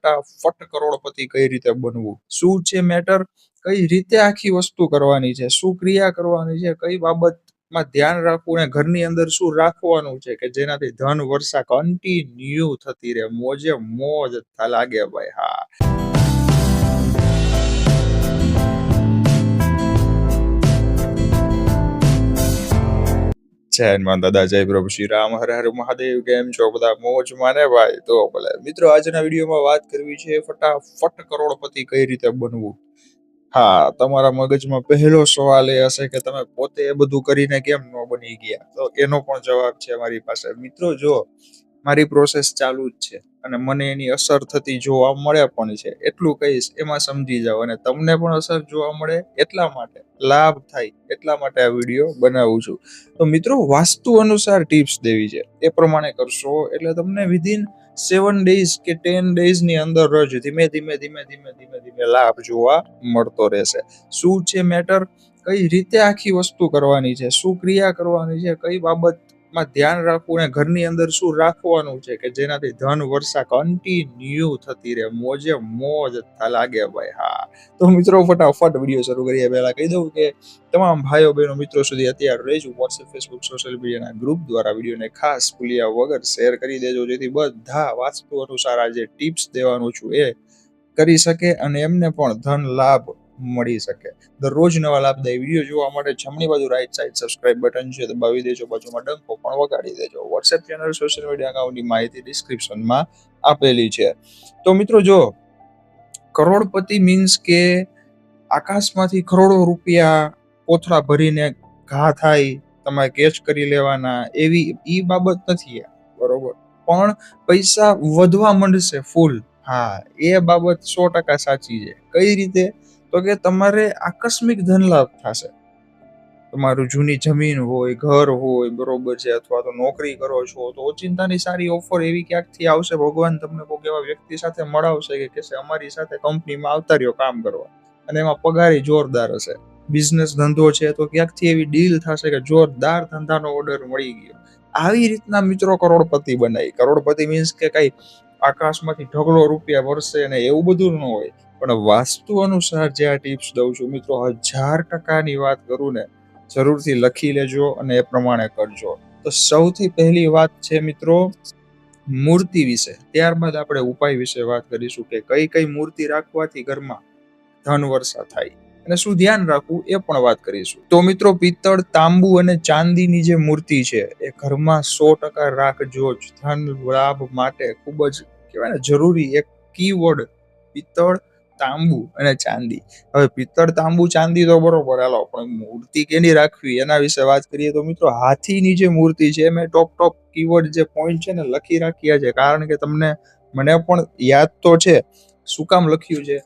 ફટાફટ કરોડપતિ કઈ રીતે બનવું? શું છે મેટર કઈ રીતે આખી વસ્તુ કરવાની છે? શું ક્રિયા કરવાની છે? કઈ બાબતમાં ધ્યાન રાખવું અને ઘરની અંદર શું રાખવાનું છે કે જેનાથી ધન વર્ષા કન્ટિન્યુ થતી રહે? મોજે મોજ લાગે ભાઈ, હા. જય દાદા જય પ્રભુ શ્રી રામ, હર હર મહાદેવ, કેમ છો બધા? મોજમાં ને ભાઈ. તો ભલે. મિત્રો, આજના વિડીયોમાં વાત કરવી છે ફટાફટ કરોડપતિ કઈ રીતે બનવું? હા, તમારા મગજમાં પહેલો સવાલ એ હશે કે તમે પોતે એ બધું કરીને કેમ ન બની ગયા? તો એનો પણ જવાબ છે મારી પાસે. મિત્રો, જો મારી પ્રોસેસ ચાલુ જ છે. અને મને એની અસર થતી જોવા મળે પણ છે. એટલું કહીશ, એમાં સમજી જાઓ અને તમને પણ અસર જોવા મળે એટલા માટે, લાભ થાય એટલા માટે આ વીડિયો બનાવું છું. તો મિત્રો, વાસ્તુ અનુસાર ટિપ્સ દેવી છે. એ પ્રમાણે કરશો એટલે તમને વિધિન સેવન ડેઝ કે ટેન ડેઝની અંદર જ ધીમે ધીમે ધીમે ધીમે ધીમે ધીમે લાભ જોવા મળતો રહેશે. શું છે મેટર કઈ રીતે આખી વસ્તુ કરવાની છે? શું ક્રિયા કરવાની છે? કઈ બાબતમાં ધ્યાન રાખવું અને ઘરની અંદર શું રાખવાનું છે કે જેનાથી ધન વર્ષા કન્ટિન્યુ થતી રહે? મોજે મોજ લાગે ભાઈ, હા. તો મિત્રો, ફટાફટ વીડિયો શરૂ કરીએ. પહેલા કહી દઉં કે તમામ ભાઈઓ બહેનો મિત્રો સુધી અત્યારે રહીશું વોટ્સએપ ફેસબુક સોશિયલ મીડિયાના ગ્રુપ દ્વારા. વિડીયોને ખાસ ભૂલ્યા વગર શેર કરી દેજો, જેથી બધા વાસ્તુ અનુસાર આ જે ટિપ્સ દેવાનું છું એ કરી શકે અને એમને પણ ધન લાભ મળી શકે. દરરોજ નવા લાભદાયી વીડિયો જોવા માટે જમણી બાજુ રાઈટ સાઈડ સબસ્ક્રાઇબ બટન છે, દબાવી દેજો, બાજુમાં ડંકો પણ વગાડી દેજો. વોટ્સએપ ચેનલ સોશિયલ મીડિયા એકાઉન્ટની માહિતી ડિસ્ક્રિપ્શનમાં આપેલી છે. તો મિત્રો જો, કરોડપતિ મીન્સ કે આકાશમાંથી કરોડો રૂપિયા કોથળા ભરીને ઘા થાય, તમારે કેચ કરી લેવાના, એવી એ બાબત નથી બરોબર? પણ પૈસા વધવા માંડશે ફૂલ હા, એ બાબત સો ટકા સાચી છે. કઈ રીતે? તો કે તમારે આકસ્મિક ધનલાભ થશે. તમારું જૂની જમીન હોય, ઘર હોય, બરોબર છે, અથવા તો નોકરી કરો છો, તો ઓચિંતાની સારી ઓફર એવી ક્યાંકથી આવશે? ભગવાન તમને કોઈક એવા વ્યક્તિ સાથે મળાવશે કે કહેશે, અમારી સાથે કંપનીમાં આવતા રહ્યો કામ કરવા. અને એમાં પગારી જોરદાર હશે. બિઝનેસ ધંધો છે તો ક્યાંકથી એવી ડીલ થશે કે જોરદાર ધંધાનો ઓર્ડર મળી ગયો. આવી રીતના મિત્રો કરોડપતિ બનાવી કરોડપતિ મીન્સ કે કઈ આકાશમાંથી ઢગલો રૂપિયા વરસે ને એવું બધું ન હોય. પણ વાસ્તુ અનુસાર જે આ ટિપ્સ દઉં છું, મિત્રો, હજાર ટકાની વાત કરું ને જરૂરથી લખી લેજો અને એ પ્રમાણે કરજો. તો સૌથી પહેલી વાત છે, મિત્રો, મૂર્તિ વિશે. ત્યારબાદ આપણે ઉપાય વિશે વાત કરીશું કે કઈ કઈ મૂર્તિ રાખવાથી ઘરમાં ધન વર્ષા થાય. અને શું ધ્યાન રાખવું એ પણ વાત કરીશું. તો મિત્રો, પિત્તળ, તાંબુ અને ચાંદીની જે મૂર્તિ છે, એ ઘરમાં સો ટકા રાખજો જ. ધન લાભ માટે ખૂબ જ કહેવાય ને, જરૂરી એક કીવર્ડ પિત્તળ તાંબુ અને ચાંદી. હવે પિત્તળ, તાંબુ, ચાંદી તો બરોબર, હાલો, પણ મૂર્તિ કેની રાખવી? એના વિશે વાત કરીએ તો મિત્રો, હાથીની જે મૂર્તિ છે, મેં ટોપ ટોપ કીવર્ડ જે પોઈન્ટ છે ને, લખી રાખ્યા છે. કારણ કે તમને, મને પણ યાદ તો છે. શું કામ લખ્યું છે?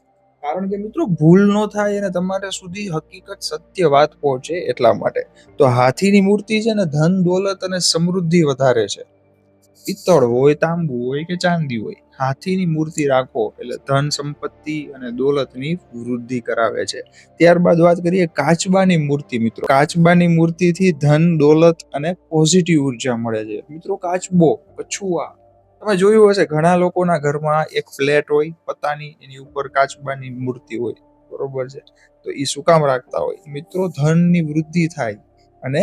કારણ કે મિત્રો, ભૂલ ન થાય અને તમારે સુધી હકીકત, સત્ય વાત પહોંચે એટલા માટે. તો હાથીની મૂર્તિ છે ને, ધન, દોલત અને સમૃદ્ધિ વધારે છે. પિત્તળ હોય, તાંબુ હોય કે ચાંદી હોય, હાથીની મૂર્તિ રાખો એટલે ધન સંપત્તિ અને દોલતની વૃદ્ધિ કરાવે છે. ત્યારબાદ વાત કરીએ કાચબાની મૂર્તિ મિત્રો. કાચબાની મૂર્તિથી ધન, દોલત અને પોઝિટિવ ઊર્જા મળે છે. મિત્રો કાચબો, કછુઆ, તમે જોયું હશે ઘણા લોકોના ઘરમાં એક ફ્લેટ હોય, પતાની એની ઉપર કાચબાની મૂર્તિ હોય. બરોબર છે? તો એ શું કામ રાખતા હોય? મિત્રો ધનની વૃદ્ધિ થાય અને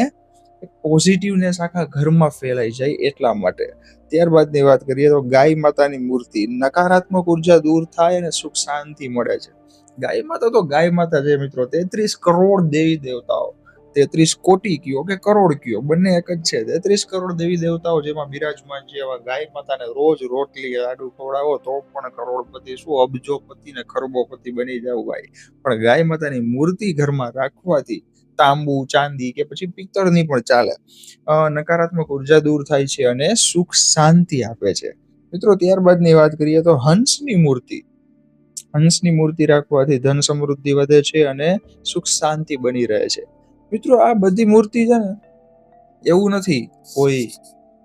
પોઝિટિવનેસ આખા ઘરમાં ફેલાઈ જાય એટલા માટે. ત્યારબાદની વાત કરીએ તો ગાય માતાની મૂર્તિ નકારાત્મક ઊર્જા દૂર થાય અને સુખ શાંતિ મળે છે. ગાય માતા તો ગાય માતા છે મિત્રો, તેત્રીસ કરોડ દેવી દેવતાઓ, તેત્રીસ કોટી કયો કે કરોડ કયો, બંને એક જ છે. તેત્રીસ કરોડ દેવી દેવતાઓ જેમાં બિરાજમાન છે એવા ગાય માતાને રોજ રોટલી, લાડુ, ખવડાવો તો પણ કરોડપતિ શું? અબજોપતિ ને ખરબોપતિ બની જાવ ભાઈ. પણ ગાય માતાની મૂર્તિ ઘરમાં રાખવાથી તાંબુ, ચાંદી કે પછી પિત્તળની પણ ચાલે. નકારાત્મક ઊર્જા દૂર થાય છે અને સુખ શાંતિ આપે છે. મિત્રો, ત્યારબાદની વાત કરીએ તો હંસની મૂર્તિ. હંસની મૂર્તિ રાખવાથી ધન સમૃદ્ધિ વધે છે અને સુખ શાંતિ બની રહે છે. મિત્રો, આ બધી મૂર્તિ છે ને, એવું નથી કોઈ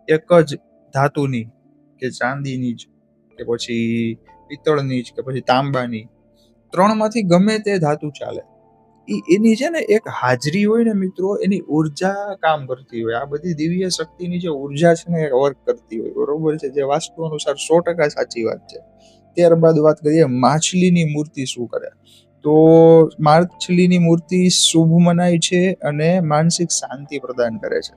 એક જ ધાતુની કે ચાંદીની જ કે પછી પિત્તળની જ કે પછી તાંબાની. ત્રણમાંથી ગમે તે ધાતુ ચાલે. ઈ, એની છે ને એક હાજરી હોય ને મિત્રો, એની ઊર્જા કામ કરતી હોય. આ બધી દિવ્ય શક્તિની જે ઊર્જા છે ને એ વર્ક કરતી હોય. બરોબર છે? જે વાસ્તુ અનુસાર સો ટકા સાચી વાત છે. ત્યારબાદ વાત કરીએ માછલીની મૂર્તિ શું કરે? તો માછલીની મૂર્તિ શુભ મનાય છે અને માનસિક શાંતિ પ્રદાન કરે છે.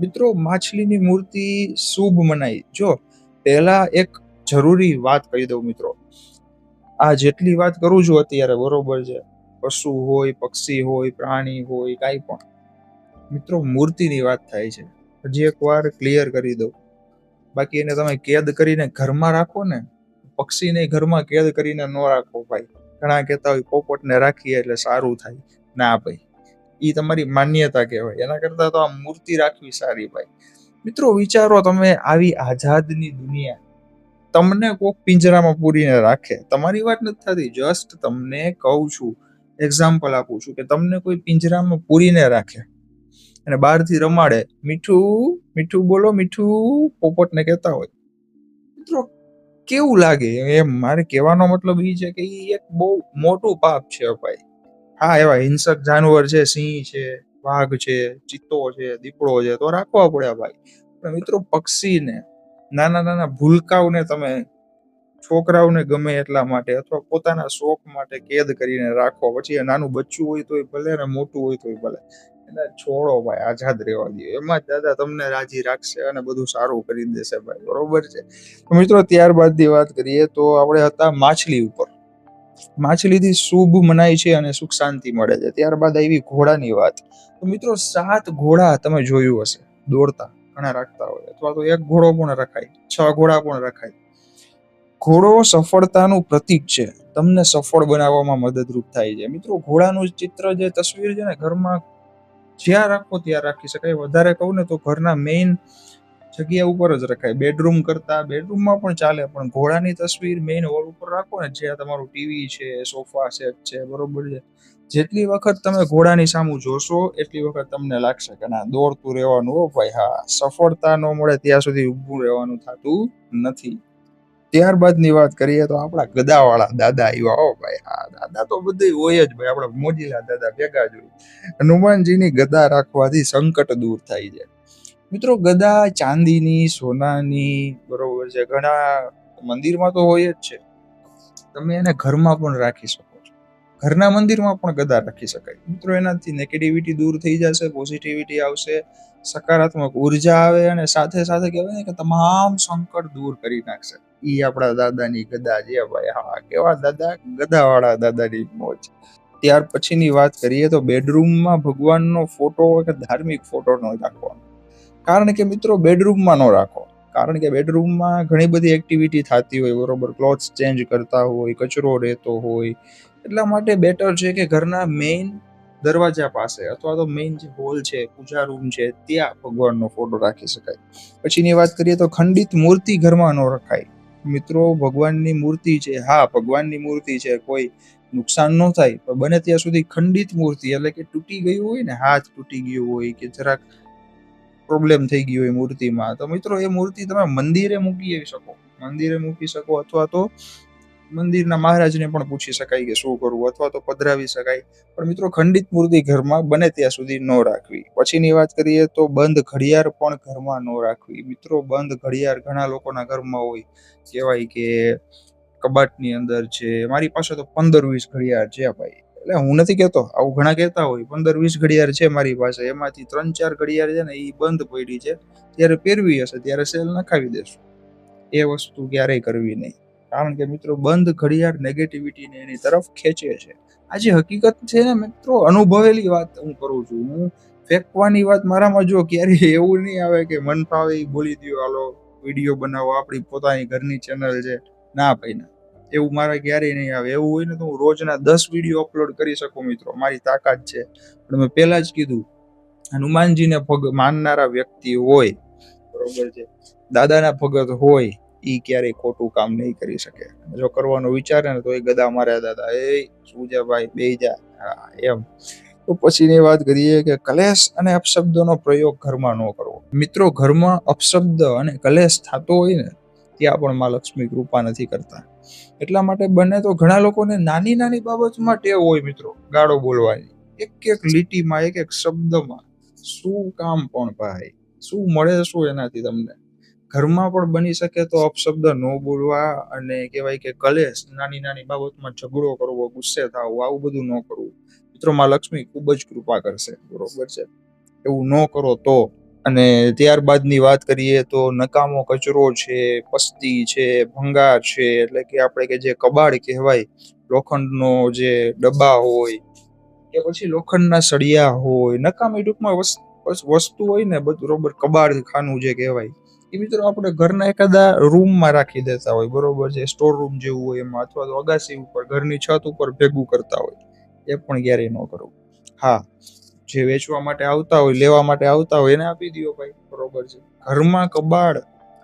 મિત્રો, માછલીની મૂર્તિ શુભ મનાય. જો, પહેલા એક જરૂરી વાત કહી દઉં મિત્રો. આ જેટલી વાત કરું છું અત્યારે, બરોબર છે? પશુ હોય, પક્ષી હોય, પ્રાણી હોય, કાંઈ પણ. મિત્રો, મૂર્તિની વાત થાય છે. હજી એક વાર ક્લિયર કરી દઉં. બાકી એને તમે કેદ કરીને ઘરમાં રાખો ને, પક્ષીને ઘરમાં કેદ કરીને ન રાખો ભાઈ. ઘણા કહેતા હોય પોપટને રાખીએ એટલે સારું થાય. ના ભાઈ એ તમારી માન્યતા કહેવાય. એના કરતા તો આ મૂર્તિ રાખવી સારી ભાઈ. મિત્રો, વિચારો તમે આવી આઝાદની દુનિયા તમને કોક પિંજરામાં પૂરીને રાખે. તમારી વાત નથી થતી. જસ્ટ તમને કહું છું. એક્ઝામ્પલ આપું છું કે તમને કોઈ પિંજરામાં પૂરીને રાખે અને બહારથી રમાડે, મીઠું મીઠું બોલો, મીઠું પોપટને કહેતા હોય. મિત્રો, કેવું લાગે? એમ મારે કહેવાનો મતલબ એ છે કે એ એક બહુ મોટું પાપ છે ભાઈ. હા, એવા હિંસક જાનવર છે, સિંહ છે, વાઘ છે, ચિત્તો છે, દીપડો છે, તો રાખવા પડે ભાઈ. પણ મિત્રો, પક્ષીને નાના નાના ભૂલકાઓને તમે છોકરાઓને ગમે એટલા માટે અથવા પોતાના શોખ માટે કેદ કરીને રાખો. પછી નાનું બચ્ચું હોય તોય ભલે ને મોટું હોય તોય ભલે. એને છોડો ભાઈ આઝાદ રહેવા દો. એમાં જ દાદા તમને રાજી રાખશે અને બધું સારું કરી દેશે ભાઈ. બરોબર છે? તો મિત્રો ત્યારબાદની વાત કરીએ તો આપણે હતા માછલી ઉપર. માછલીથી શુભ મનાય છે અને સુખ શાંતિ મળે છે. ત્યારબાદ આવી ઘોડાની વાત. તો મિત્રો સાત ઘોડા તમે જોયું હશે. દોડતા, ઘણા રાખતા હોય. અથવા તો એક ઘોડો પણ રખાય. છ ઘોડા પણ રખાય. ઘોડો સફળતાનું પ્રતીક છે. તમને સફળ બનાવવામાં મદદરૂપ થાય છે. મિત્રો, ઘોડાનું ચિત્ર જે તસવીર છે ને, ઘરમાં જ્યાં રાખો ત્યાં રાખી શકાય. વધારે કહું ને તો ઘરના મેઇન જગ્યા ઉપર જ રખાય. બેડરૂમ કરતા બેડરૂમમાં પણ ચાલે, પણ ઘોડાની તસવીર મેઇન હોલ ઉપર રાખો ને, જ્યાં તમારું ટીવી છે સોફા સેટ છે, બરોબર છે. જેટલી વખત તમે ઘોડાની સામું જોશો, એટલી વખત તમને લાગશે કે ના, દોડતું રહેવાનું ભાઈ. હા, સફળતા ન મળે ત્યાં સુધી ઊભું રહેવાનું થતું નથી. ત્યારબાદની વાત કરીએ તો આપણા ગદાવાળા દાદા આવ્યા હો ભાઈ. હા દાદા તો બધે હોય જ ભાઈ. આપણા મોજીલા દાદા ભેગા જ હોય. હનુમાનજીની ગદા રાખવાથી સંકટ દૂર થાય છે. મિત્રો, ગદા ચાંદીની, સોનાની, બરોબર છે, ઘણા મંદિરમાં તો હોય જ છે. તમે એને ઘરમાં પણ રાખી શકો છો. ઘરના મંદિરમાં પણ ગદા રાખી શકાય. મિત્રો, એનાથી નેગેટિવિટી દૂર થઈ જશે પોઝિટિવિટી આવશે. સકારાત્મક ઊર્જા આવે અને સાથે સાથે કહેવાય ને કે તમામ સંકટ દૂર કરી નાખશે. ઈ આપણા દાદાની ગદા છે, ભાઈ. હા, કેવા દાદા? ગદાવાળા દાદાની મોજ. ત્યાર પછીની વાત કરીએ તો બેડરૂમમાં ભગવાનનો ફોટો કે ધાર્મિક ફોટો ન રાખવાનો. કારણ કે મિત્રો, બેડરૂમમાં ન રાખો. કારણ કે બેડરૂમમાં ઘણી બધી એક્ટિવિટી થતી હોય, બરોબર? ક્લોથ્સ ચેન્જ કરતા હોય, કચરો રહેતો હોય. એટલા માટે બેટર છે કે ઘરના મેઇન દરવાજા પાસે અથવા તો મેઇન જે હોલ છે, પૂજા રૂમ છે, ત્યાં ભગવાનનો ફોટો રાખી શકાય. પછીની વાત કરીએ તો ખંડિત મૂર્તિ ઘરમાં ન રખાય. મિત્રો, ભગવાનની મૂર્તિ છે, હા, ભગવાનની મૂર્તિ છે, કોઈ નુકસાન ન થાય, પણ બને ત્યાં સુધી ખંડિત મૂર્તિ એટલે કે તૂટી ગયું હોય ને, હાથ તૂટી ગયો હોય કે જરાક પ્રોબ્લેમ થઈ ગયો હોય મૂર્તિમાં, તો મિત્રો, એ મૂર્તિ તમે મંદિરે મૂકી શકો. મંદિરે મૂકી શકો અથવા તો મંદિરના મહારાજને પણ પૂછી શકાય કે શું કરવું અથવા તો પધરાવી શકાય. પણ મિત્રો, ખંડિત મૂર્તિ ઘરમાં બને ત્યાં સુધી ન રાખવી. પછીની વાત કરીએ તો બંધ ઘડિયાળ પણ ઘરમાં ન રાખવી. મિત્રો, બંધ ઘડિયાળ ઘણા લોકોના ઘરમાં હોય. કહેવાય કે કબાટની અંદર છે. મારી પાસે તો પંદર વીસ ઘડિયાળ છે ભાઈ. એટલે હું નથી કહેતો, આવું ઘણા કહેતા હોય. પંદર વીસ ઘડિયાળ છે મારી પાસે. એમાંથી ત્રણ ચાર ઘડિયાળ છે ને એ બંધ પડી છે. ત્યારે પહેરવી હશે, ત્યારે સેલ નખાવી દેશું. એ વસ્તુ ક્યારેય કરવી નહીં. કારણ કે મિત્રો બંધ ઘડિયાળ નેગેટિવિટીને એની તરફ ખેંચે છે. આ જે હકીકત છે ને મિત્રો, અનુભવેલી વાત હું કરું છું. હું ફેંકવાની વાત મારામાં જો ક્યારેય એવું નહીં આવે કે મન ફાવે એ બોલી દો હાલો વીડિયો બનાવો, આપણી પોતાની ઘરની ચેનલ છે. ના ભાઈ ના એવું મારે ક્યારેય નહીં આવે. એવું હોય ને તો હું રોજના દસ વીડિયો અપલોડ કરી શકું મિત્રો. મારી તાકાત છે. પણ મેં પહેલા જ કીધું, હનુમાનજીને પગ માનનારા વ્યક્તિ હોય, બરોબર છે, દાદાના ભગત હોય ઈ ક્યારેય ખોટું કામ નહીં કરી શકે. જો કરવાનો વિચારે ને તો એ ગદા માર્યા દાદા, એ સુજા ભાઈ બે જા. એમ. તો પછીની વાત કરીએ કે કલેશ અને અપશબ્દોનો પ્રયોગ ઘરમાં ન કરવો. મિત્રો, ઘરમાં અપશબ્દ અને કલેશ થતો હોય ને, ત્યાં પણ માં લક્ષ્મી કૃપા નથી કરતા. એટલા માટે બને તો ઘણા લોકોને નાની નાની બાબતમાં ટેવ હોય મિત્રો, ગાળો બોલવાની. એક એક લીટીમાં, એક એક શબ્દમાં શું કામ પણ ભાઈ? શું મળે શું એનાથી તમને? ઘરમાં પણ બની શકે તો અપશબ્દ ન બોલવા અને કહેવાય કે કલેશ, નાની નાની બાબતમાં ઝઘડો કરવો, ગુસ્સે થવું, આવું બધું ન કરવું. મિત્રો, માં લક્ષ્મી ખૂબ જ કૃપા કરશે. બરોબર છે? એવું ન કરો તો. અને ત્યારબાદની વાત કરીએ તો નકામો કચરો છે, પસ્તી છે, ભંગાર છે, એટલે કે આપણે કે જે કબાડ કહેવાય, લોખંડનો જે ડબ્બા હોય કે પછી લોખંડના સળિયા હોય, નકામી ટૂંકમાં વસ્તુ હોય ને બધું, બરોબર, કબાડ ખાનું જે કહેવાય. એ મિત્રો આપણે ઘરના એકાદા રૂમમાં રાખી દેતા હોય. બરોબર છે? સ્ટોર રૂમ જેવું હોય એમાં અથવા તો અગાસી ઉપર, ઘરની છત ઉપર ભેગું કરતા હોય. એ પણ ક્યારેય ન કરવું હા, જે વેચવા માટે આવતા હોય, લેવા માટે આવતા હોય, એને આપી દો ભાઈ. બરોબર છે? ઘરમાં કબાડ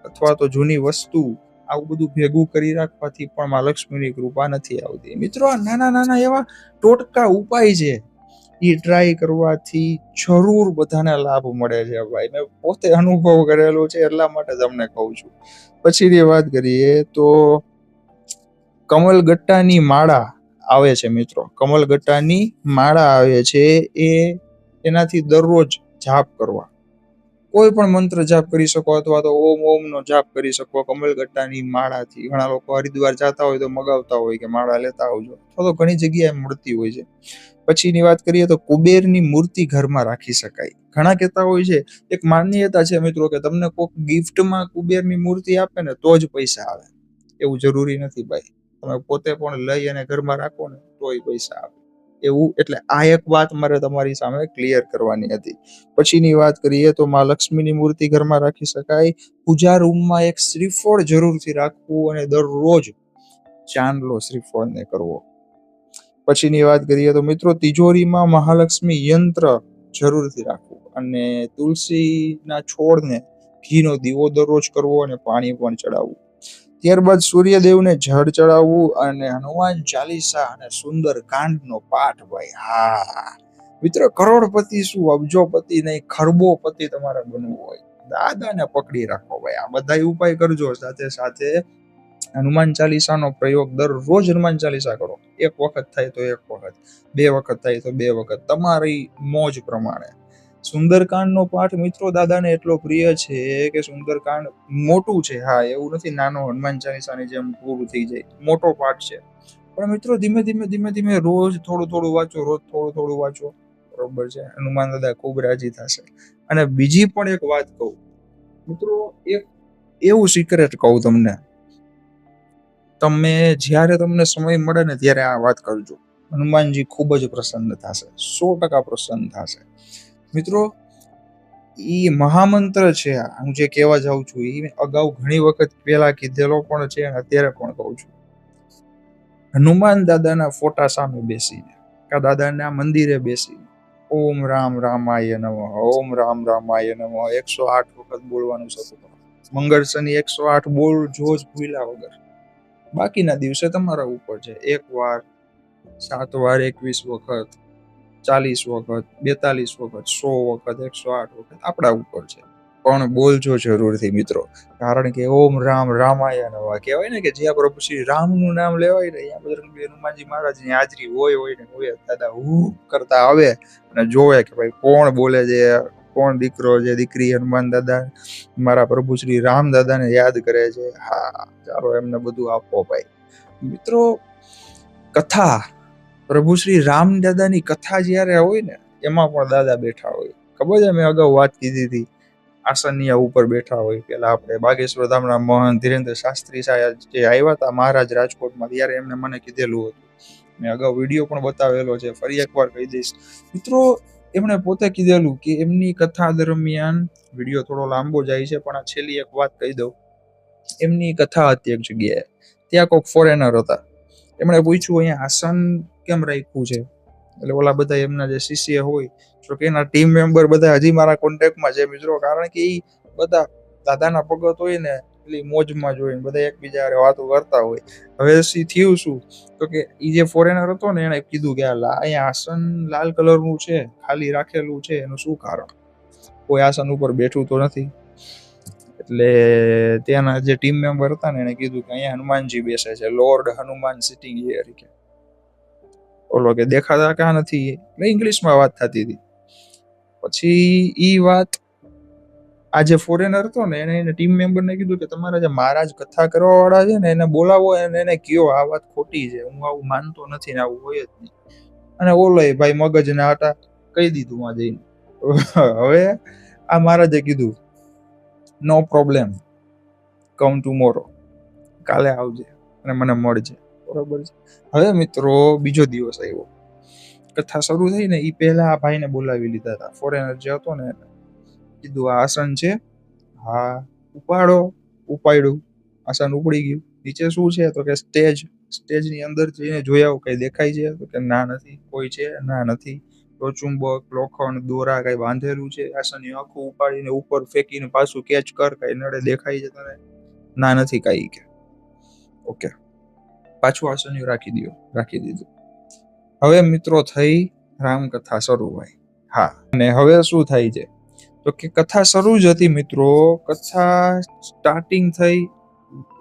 અથવા તો જૂની વસ્તુ આવું બધું ભેગું કરી રાખવાથી પણ માં લક્ષ્મીની કૃપા નથી આવતી. મિત્રો નાના નાના એવા ટોટકા ઉપાય છે. એ ટ્રાય કરવાથી જરૂર બધાને લાભ મળે છે ભાઈ. મેં પોતે અનુભવ કરેલો છે એટલા માટે તમને કહું છું. પછીની વાત કરીએ તો કમલગટ્ટાની માળા આવે છે મિત્રો. કમલગટ્ટાની માળા આવે છે એ એનાથી દરરોજ જાપ કરવા. કોઈ પણ મંત્ર જાપ કરી શકો અથવા તો ઓમ ઓમ નો જાપ કરી શકો કમલગટ્ટાની માળાથી. ઘણા લોકો હરિદ્વાર જતા હોય તો મગાવતા હોય કે માળા લેતા આવજો. અથવા તો ઘણી જગ્યાએ મળતી હોય છે. પછીની વાત કરીએ તો કુબેરની મૂર્તિ ઘરમાં રાખી શકાય. ઘણા કહેતા હોય છે, એક માન્યતા છે મિત્રો કે તમને કોઈક ગિફ્ટમાં કુબેરની મૂર્તિ આપે ને તો જ પૈસા આવે. એવું જરૂરી નથી ભાઈ. તમે પોતે પણ લઈ અને ઘરમાં રાખો ને તોય પૈસા આવે. એવું એટલે આ એક વાત મારે તમારી સામે ક્લિયર કરવાની હતી. પછીની વાત કરીએ તો માં લક્ષ્મીની મૂર્તિ ઘરમાં રાખી શકાય. પૂજા રૂમમાં એક શ્રીફળ જરૂરથી રાખવું અને દરરોજ ચાંદલો શ્રીફળને કરવો. પછીની વાત કરીએ તો મિત્રો તિજોરીમાં મહાલક્ષ્મી યંત્ર જરૂરથી રાખવું અને તુલસીના છોડને ઘીનો દીવો દરરોજ કરવો અને પાણી પણ ચડાવવું. ત્યારબાદ સૂર્યદેવને જળ ચડાવવું અને હનુમાન ચાલીસા અને સુંદર કાંડનો પાઠ ભાઈ, હા. મિત્ર, કરોડપતિ શું, અબજોપતિ નહીં, ખરબોપતિ તમારે બનવું હોય. દાદાને પકડી રાખો ભાઈ, આ બધા ઉપાય કરજો સાથે સાથે હનુમાન ચાલીસાનો પ્રયોગ દરરોજ હનુમાન ચાલીસા કરો. એક વખત થાય તો એક વખત, બે વખત થાય તો બે વખત. તમારી મોજ પ્રમાણે. સુંદરકાંડનો પાઠ મિત્રો દાદાને એટલો પ્રિય છે કે સુંદરકાંડ મોટું છે. હા, એવું નથી, નાનો હનુમાન ચાલીસાની જેમ પૂરું થઈ જાય. મોટો પાઠ છે. પણ મિત્રો ધીમે ધીમે ધીમે ધીમે રોજ થોડું થોડું વાંચો, રોજ થોડું થોડું વાંચો. બરોબર છે, હનુમાન દાદા ખૂબ રાજી થશે. અને બીજી પણ એક વાત કહું. મિત્રો, એક એવું સિક્રેટ કહું તમને. તમે જ્યારે તમને સમય મળે ને ત્યારે આ વાત કરજો. હનુમાનજી ખૂબ જ પ્રસન્ન થશે, સો ટકા પ્રસન્ન થશે. મિત્રો, એ મહામંત્ર છે, હું જે કહેવા જાઉં છું, એ અગાઉ ઘણી વખત પહેલા કીધેલો પણ છે અને અત્યારે પણ કહું છું. હનુમાન દાદાના ફોટા સામે બેસીને, કા દાદાના મંદિરે બેસીને, ઓમ રામ રામાય નમઃ, ઓમ રામ રામાય નમઃ, એકસો આઠ વખત બોલવાનું શરૂ કરો મંગળ શનિ એકસો આઠ બોલ, જોજ ભૂલ્યા વગર. બાકીના દિવસે તમારા ઉપર છે એક વાર, સાત વાર, એકવીસ વખત, ચાલીસ વખત, બેતાલીસ વખત, સો વખત, એકસો આઠ વખત આપણા ઉપર છે પણ બોલજો જરૂરથી મિત્રો કારણ કે ઓમ રામ રામાયણ નવા કહેવાય ને કે જ્યાં પ્રભુ શ્રી રામનું નામ લેવાય ને અહીંયા બજરંગબલી હનુમાનજી મહારાજની હાજરી હોય હોય ને હોય. દાદા હું કરતા આવે અને જોવે કે ભાઈ કોણ બોલે છે કોણ દીકરો છે, દીકરી હનુમાન દાદા? મારા પ્રભુ શ્રી રામ દાદાને યાદ કરે છે. હા, ચાલો એમને બધું આપો ભાઈ. મિત્રો, કથા. પ્રભુ શ્રી રામ દાદાની કથા જ્યારે હોય ને, એમાં પણ દાદા બેઠા હોય. ખબર છે, મેં અગાઉ વાત કીધી હતી. આસનિયા ઉપર બેઠા હોય. પેલા આપણે બાગેશ્વર ધામના મહંત ધીરેન્દ્ર શાસ્ત્રી સાહેબ જે આવ્યા હતા, મહારાજ રાજકોટમાં, ત્યારે એમને મને કીધેલું હતું. મેં અગાઉ વીડિયો પણ બતાવેલો છે. ફરી એકવાર કહી દઈશ. મિત્રો એમણે પોતે કીધેલું કે એમની કથા દરમિયાન, વીડિયો થોડો લાંબો જાય છે, પણ આ છેલ્લી એક વાત કહી દઉં. એમની કથા હતી એક જગ્યાએ. ત્યાં કોઈક ફોરેનર હતા. એમણે પૂછ્યું, અહીંયા આસન કેમ રાખ્યું છે? એટલે ઓલા બધા એમના જે શિષ્ય હોય તો કે એના ટીમ મેમ્બર બધા હજી મારા કોન્ટેક્ટમાં છે મિત્રો. કારણ કે એ બધા દાદાના ભગત હોય ને એટલી મોજમાં જોઈને બધા એકબીજા હારે વાતો કરતા હોય. હવે સી થયું શું? તો કે એ જે ફોરેનર હતો ને, એણે કીધું કે આ અહીંયા આસન લાલ કલરનું છે, ખાલી રાખેલું છે, એનું શું કારણ? કોઈ આસન ઉપર બેઠું તો નથી. એટલે ત્યાંના જે ટીમ મેમ્બર હતા ને, એણે કીધું કે અહીંયા હનુમાનજી બેસે છે લોર્ડ હનુમાન સિટિંગ હિયર કે. ઓલો કે દેખાતા ક્યાં નથી? એટલે ઇંગ્લિશમાં વાત થતી હતી. પછી એ વાત આ જે ફોરેનર હતો ને, એને એને ટીમ મેમ્બરને કીધું કે તમારા જે મહારાજ કથા કરવા વાળા છે ને, એને બોલાવો અને એને કયો, આ વાત ખોટી છે, હું આવું માનતો નથી ને આવું હોય જ નહીં. અને ઓલો ભાઈ મગજ ના હતા કહી દીધું માં જઈને. હવે આ મહારાજે કીધું નો પ્રોબ્લેમ કમ ટુમોરો કાલે આવજે અને મને મળજે. બરોબર છે. હવે મિત્રો, બીજો દિવસ આવ્યો. કથા શરૂ થઈ ને એ પહેલા આ ભાઈને બોલાવી લીધા હતા. ફોરેનર જે હતો ને એને. કીધું, આ આસન છે. હા, ઉપાડો. ઉપાડ્યું. આસન ઉપડી ગયું. નીચે શું છે? તો કે સ્ટેજ. સ્ટેજની અંદર જઈને જોયા આવો, કઈ દેખાય છે? તો કે ના, નથી. કોઈ છે? ના, નથી. ચુંબક લોખંડ, દોરા, કઈ બાંધેલું છે? આસનની આખું ઉપાડીને ઉપર ફેંકીને પાછું કેચ કર, કઈ નડે, દેખાય છે તને? ના, નથી કઈ કે. ઓકે. પાછું આસન રાખી દો રાખી દીધું. હવે મિત્રો થઈ રામકથા શરૂ હોય હા. અને હવે શું થાય છે? તો કે કથા શરૂ જ હતી મિત્રો. કથા સ્ટાર્ટિંગ થઈ.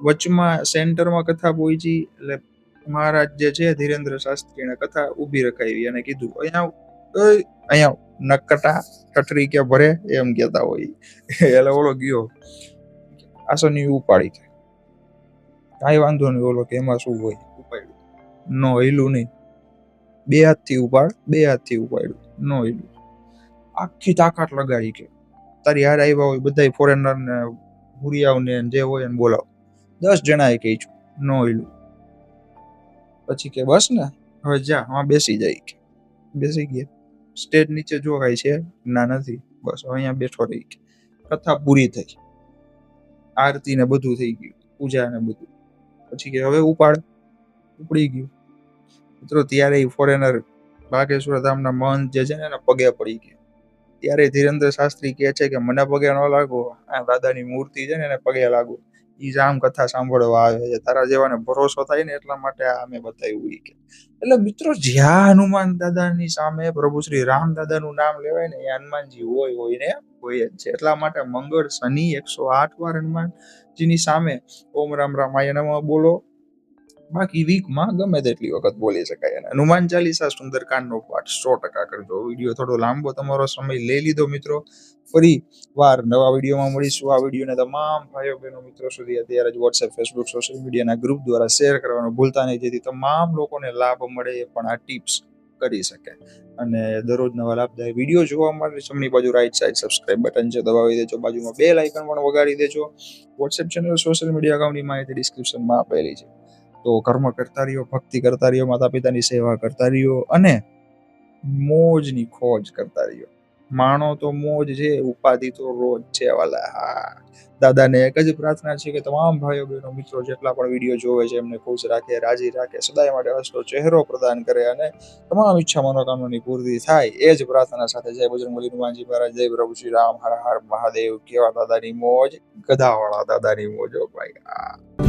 વચમાં સેન્ટરમાં કથા પહોંચી એટલે મહારાજ જે છે, ધીરેન્દ્ર શાસ્ત્રીને કથા ઊભી રખાવી અને કીધું, અહીંયા અહીંયા. નકટા, ઠઠરી કે ભરે, એમ કહેતા હોય. એટલે ઓલો ગયો. આસની ઉપાડી કે, કાંઈ વાંધો નહીં, ઓલો કે એમાં શું હોય? ઉપાડ્યું. ન હિલું નહીં. બે હાથથી ઉપાડ, બે હાથથી ઉપાડ્યું. નો હિલું. આખી તાકાત લગાડી કે તારી હારે આવ્યા હોય બધા ફોરેનર ને હુરિયાઓને જે હોય એને બોલાવ. દસ જણા એ કહી છું, નો હિલું પછી કે બસ ને, હવે જા, હા, બેસી જાય કે. બેસી ગયા સ્ટેજ નીચે જો કાંઈ છે, ના નથી, બસ અહીંયા બેઠો રહી કે કથા પૂરી થઈ. આરતી ને બધું થઈ ગયું, પૂજા ને બધું. પછી કે હવે ઉપાડ. ઉપડી ગયું. મિત્રો, ત્યારે ફોરેનર બાગેશ્વર ધામના મહંત જે છે ને, એના પગે પડી ગયા. ત્યારે ધીરેન્દ્ર શાસ્ત્રી કહે છે કે, મને પગે ન લાગો, આ દાદાની મૂર્તિ છે ને, એને પગે લાગો. જ આમ કથા સાંભળવા આવે છે. તારા જેવાને ભરોસો થાય ને, એટલા માટે આ અમે બતાવ્યું કે. એટલે મિત્રો, જ્યાં હનુમાન દાદાની સામે પ્રભુ શ્રી રામ દાદાનું નામ લેવાય ને, એ હનુમાનજી હોય હોય ને, હોય જ છે. એટલા માટે મંગળ શનિ એકસો આઠ વાર હનુમાનજીની સામે ઓમ રામ રામાય બોલો. બાકી વીકમાં ગમે તેટલી વખત બોલી શકાય અને હનુમાન ચાલીસા સુંદરકાંડનો પાઠ સો ટકા કરજો. વીડિયો થોડો લાંબો તમારો સમય લઈ લીધો મિત્રો. ફરી વાર નવા વિડીયોમાં મળીશું. આ વિડીયોને તમામ ભાઈઓ બહેનો મિત્રો સુધી અત્યારે જ વોટ્સએપ ફેસબુક સોશિયલ મીડિયાના ગ્રુપ દ્વારા શેર કરવાનું ભૂલતા નહીં. જેથી તમામ લોકોને લાભ મળે એ પણ આ ટિપ્સ કરી શકે. અને દરરોજ નવા લાભદાયક વીડિયો જોવા માટે જમણી બાજુ રાઈટ સાઈડ સબસ્ક્રાઇબ બટન છે દબાવી દેજો. બાજુમાં બે લાઇકન પણ વગાડી દેજો. વોટ્સએપ ચેનલ સોશિયલ મીડિયા અકાઉન્ટની માહિતી ડિસ્ક્રિપ્શનમાં આપેલી છે. તો કર્મ કરતા રહ્યો ભક્તિ કરતા રહ્યો માતા પિતાની સેવા કરતા રહ્યો અને મોજની ખોજ કરતા રહ્યો માણો તો મોજ છે, ઉપાધિ તો રોજ છે વાલા. હા. દાદાને એક જ પ્રાર્થના છે કે તમામ ભાઈઓ બહેનો, મિત્રો, જેટલા પણ વીડિયો જોવે છે, એમને ખુશ રાખે, રાજી રાખે, સદાય માટે હસતો ચહેરો પ્રદાન કરે અને તમામ ઈચ્છા મનોકામનાની પૂર્તિ થાય એ જ પ્રાર્થના સાથે જય બજરંગબલી હનુમાનજી મહારાજ, જય પ્રભુ શ્રી રામ, હર હર મહાદેવ, કેવા દાદાની મોજ, ગધાવાળા દાદાની મોજો ભાઈ. આ